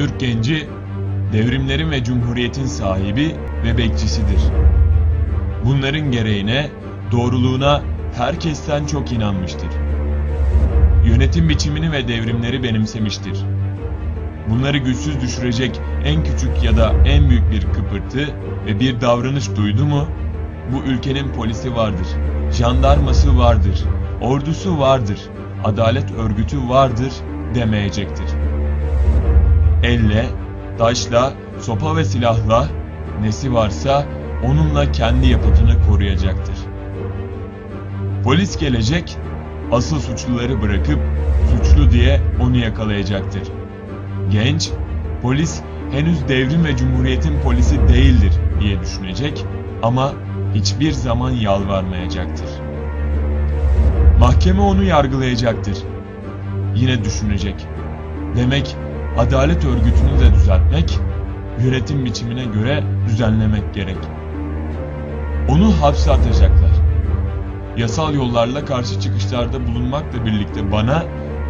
Türk genci devrimlerin ve cumhuriyetin sahibi ve bekçisidir. Bunların gereğine, doğruluğuna herkesten çok inanmıştır. Yönetim biçimini ve devrimleri benimsemiştir. Bunları güçsüz düşürecek en küçük ya da en büyük bir kıpırtı ve bir davranış duydu mu, bu ülkenin polisi vardır, jandarması vardır, ordusu vardır, adalet örgütü vardır demeyecektir. Elle, taşla, sopa ve silahla nesi varsa onunla kendi yapıtını koruyacaktır. Polis gelecek, asıl suçluları bırakıp suçlu diye onu yakalayacaktır. Genç, polis henüz devrim ve cumhuriyetin polisi değildir diye düşünecek ama hiçbir zaman yalvarmayacaktır. Mahkeme onu yargılayacaktır. Yine düşünecek. Demek adalet örgütünü de düzeltmek, yönetim biçimine göre düzenlemek gerek. Onu hapse atacaklar. Yasal yollarla karşı çıkışlarda bulunmakla birlikte bana,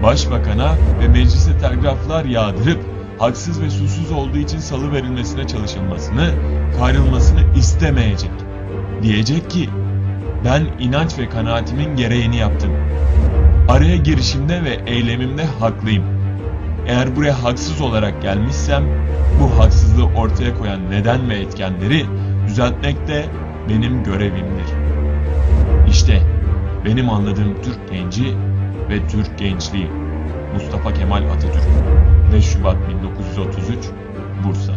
başbakana ve meclise telgraflar yağdırıp haksız ve susuz olduğu için salı verilmesine çalışılmasını, kayrılmasını istemeyecek. Diyecek ki, ben inanç ve kanaatimin gereğini yaptım. Araya girişimde ve eylemimde haklıyım. Eğer buraya haksız olarak gelmişsem, bu haksızlığı ortaya koyan neden ve etkenleri düzeltmek de benim görevimdir. İşte benim anladığım Türk genci ve Türk gençliği. Mustafa Kemal Atatürk 5 Şubat 1933 Bursa